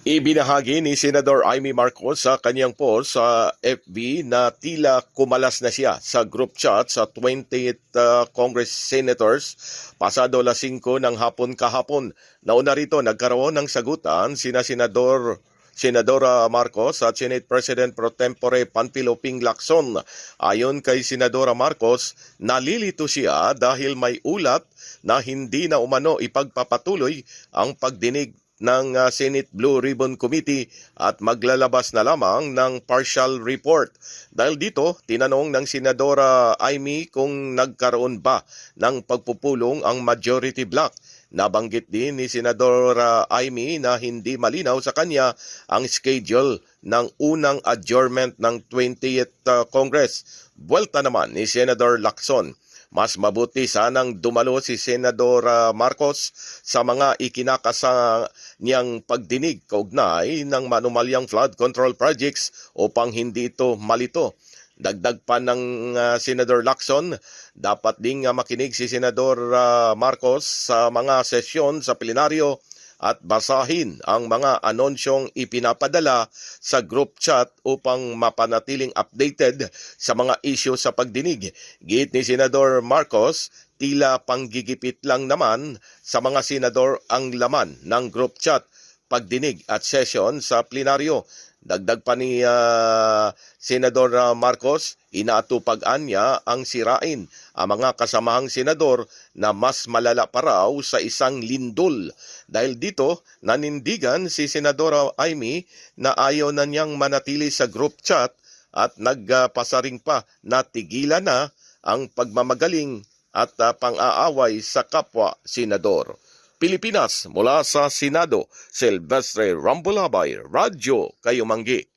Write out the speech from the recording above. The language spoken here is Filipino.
Ibinahagi ni Senador Amy Marcos sa kanyang post sa FB na tila kumalas na siya sa group chat sa 20th uh, Congress Senators pasado las 5 ng hapon kahapon. Nauna rito nagkaroon ng sagutan sina Senador Senadora Marcos at Senate President Pro Tempore Panfilo Ping Lacson. Ayon kay Senadora Marcos, nalilito siya dahil may ulat na hindi na umano ipagpapatuloy ang pagdinig ng uh, Senate Blue Ribbon Committee at maglalabas na lamang ng partial report. Dahil dito, tinanong ng Senadora Amy kung nagkaroon ba ng pagpupulong ang majority block. Nabanggit din ni Senadora Amy na hindi malinaw sa kanya ang schedule ng unang adjournment ng 20th uh, Congress. Buwelta naman ni Senador Lacson. Mas mabuti sanang dumalo si Senador ah, Marcos sa mga ikinakasa niyang pagdinig kaugnay ng manumalyang flood control projects upang hindi ito malito. Dagdag pa ng ah, Senador Lacson, dapat ding ah, makinig si Senador ah, Marcos sa mga sesyon sa plenaryo at basahin ang mga anonsyong ipinapadala sa group chat upang mapanatiling updated sa mga issue sa pagdinig. Git ni Senador Marcos, tila panggigipit lang naman sa mga senador ang laman ng group chat, pagdinig at session sa plenaryo. Dagdag pa ni ah, Senador ah, Marcos, inaatupagan niya ang sirain ang mga kasamahang senador na mas malala pa raw sa isang lindol. Dahil dito, nanindigan si Senadora Amy na ayaw na niyang manatili sa group chat at nagpasaring pa na tigilan na ang pagmamagaling at ah, pang-aaway sa kapwa senador. Pilipinas mula sa Senado, Silvestre Rambulabay, Radyo Kayumanggi.